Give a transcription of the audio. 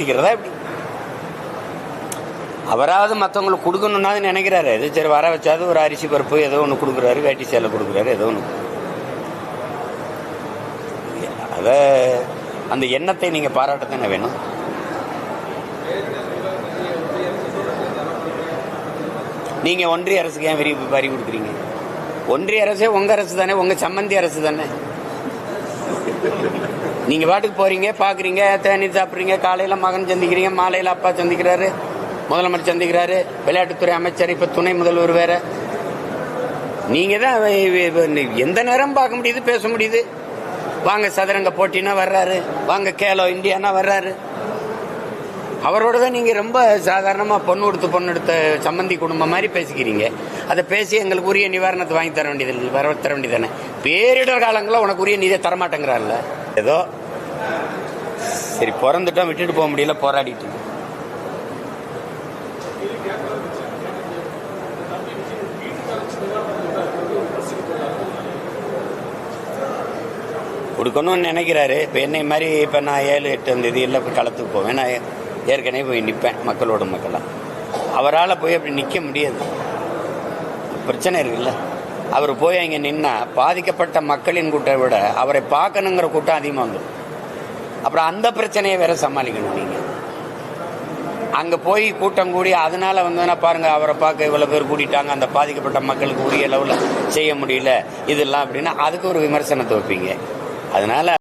பயன்படுத்திக்கிறதா எப்படி? அவராவது மற்றவங்களுக்கு கொடுக்கணும்னா நினைக்கிறாரு. இது சரி வர வச்சாது ஒரு அரிசி பருப்பு ஏதோ ஒன்று கொடுக்குறாரு வேட்டி சேலை கொடுக்குறாரு ஏதோ ஒன்று அத அந்த எண்ணத்தை நீங்கள் பாராட்டத்தானே வேணும்? நீங்கள் ஒன்றிய அரசுக்கு ஏன் விரிவு வரி கொடுக்குறீங்க? ஒன்றிய அரசே உங்கள் அரசு தானே உங்கள் சம்மந்தி அரசு தானே? நீங்க பாட்டுக்கு போறீங்க பாக்குறீங்க தேநீர் சாப்பிடுறீங்க காலையில மகன் சந்திக்கிறீங்க மாலையில அப்பா சந்திக்கிறாரு முதலமைச்சர் சந்திக்கிறாரு விளையாட்டுத்துறை அமைச்சர் இப்ப துணை முதல்வர் வேற. நீங்க தான் எந்த நேரம் பார்க்க முடியுது பேச முடியுது? வாங்க சதுரங்க போட்டினா வர்றாரு. வாங்க கேலோ இந்தியானா வர்றாரு. அவரோட தான் நீங்க ரொம்ப சாதாரணமா பொண்ணு கொடுத்து பொண்ணு எடுத்த சம்மந்தி குடும்பம் மாதிரி பேசிக்கிறீங்க. அதை பேசி எங்களுக்கு உரிய நிவாரணத்தை வாங்கி தர வேண்டியது வர தர வேண்டியதானே பேரிடர் காலங்களில் உனக்கு உரிய நிதியை தரமாட்டேங்கிறான்ல ஏதோ சரி பிறந்துட்டோம் விட்டுட்டு போக முடியல போராடிட்டு கொடுக்கணும்னு நினைக்கிறாரு. இப்போ என்னை மாதிரி இப்போ நான் ஏழு எட்டு தேதி இல்லை இப்போ களத்துக்கு போவேன். நான் ஏற்கனவே போய் நிற்பேன் மக்களோட மக்களாக அவரால் போய் அப்படி நிற்க முடியாது. பிரச்சனை இருக்குல்ல. அவர் போய் அங்கே நின்னா பாதிக்கப்பட்ட மக்களின் கூட்டம் விட அவரை பார்க்கணுங்கிற கூட்டம் அதிகமாக வந்துடும் அப்புறம் அந்த பிரச்சனையை வேற சமாளிக்கணும் நீங்கள் அங்கே போய் கூட்டம் கூடி அதனால வந்ததுன்னா பாருங்க அவரை பார்க்க இவ்வளோ பேர் கூட்டிட்டாங்க அந்த பாதிக்கப்பட்ட மக்களுக்கு உரிய அளவில் செய்ய முடியல இதெல்லாம் அப்படின்னா அதுக்கு ஒரு விமர்சனத்தை வைப்பீங்க. அதனால